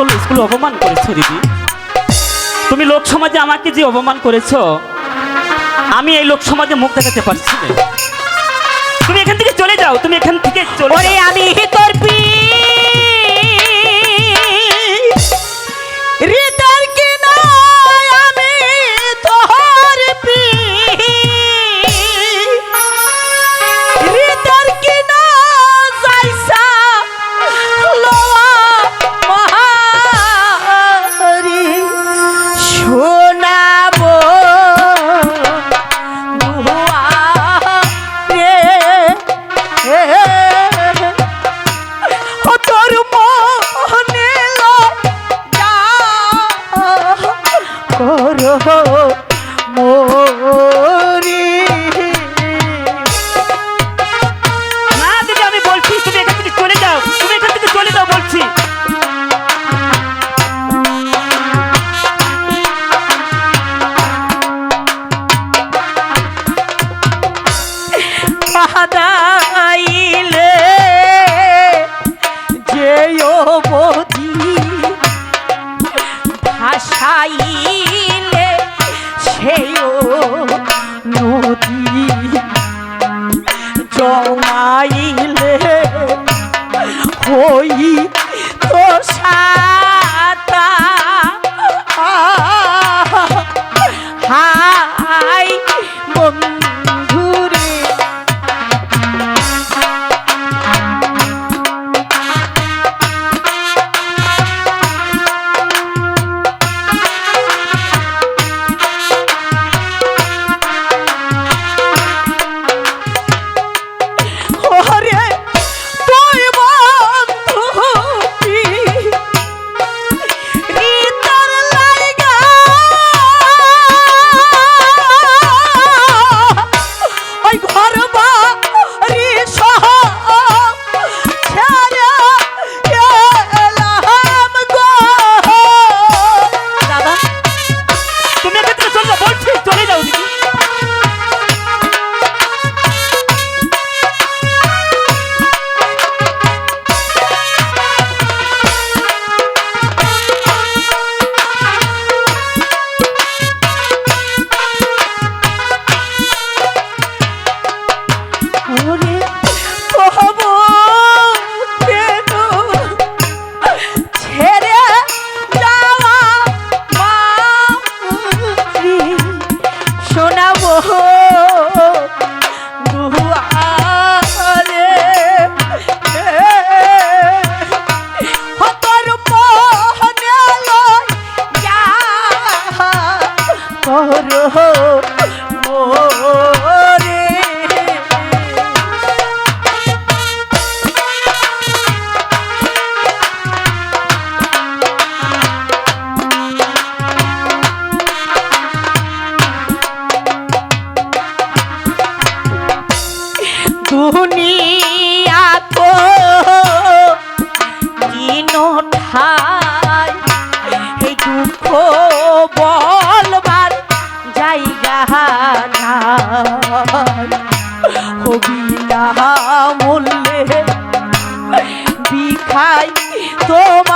তুমি স্কুলে অপমান করেছ তুমি লোক সমাজে আমাকে যে অপমান করেছ আমি এই লোক সমাজে মুখ দেখাতে পারছি তুমি এখান থেকে চলে যাও তুমি এখান থেকে চলে আমি তোর কাদাইলে যে বদি ভাসাইলে ঠাই এই দুঃখ বলবার জায়গা না হবিনা মূল্যে বিখাই তোমার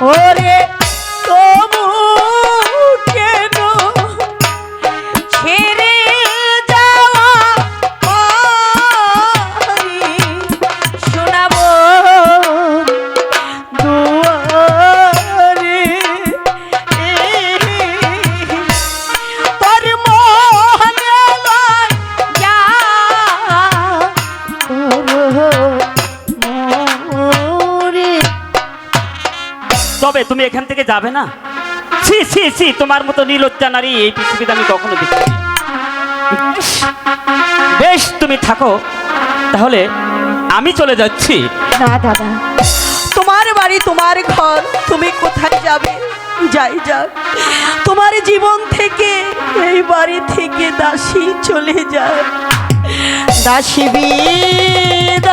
ওরে তবে তুমি এখান থেকে যাবে না? ছি ছি ছি, তোমার মতো নীলজ্জা নারী এই পৃথিবীতে আমি কখনো দেখিনি। বেশ তুমি থাকো। তাহলে আমি চলে যাচ্ছি। না, দাদা। তোমার বাড়ি, তোমার ঘর, তুমি কোথায় যাবে? যাই যাক। তোমার জীবন থেকে, এই বাড়ি থেকে দাসী চলে যায় দাসী বীর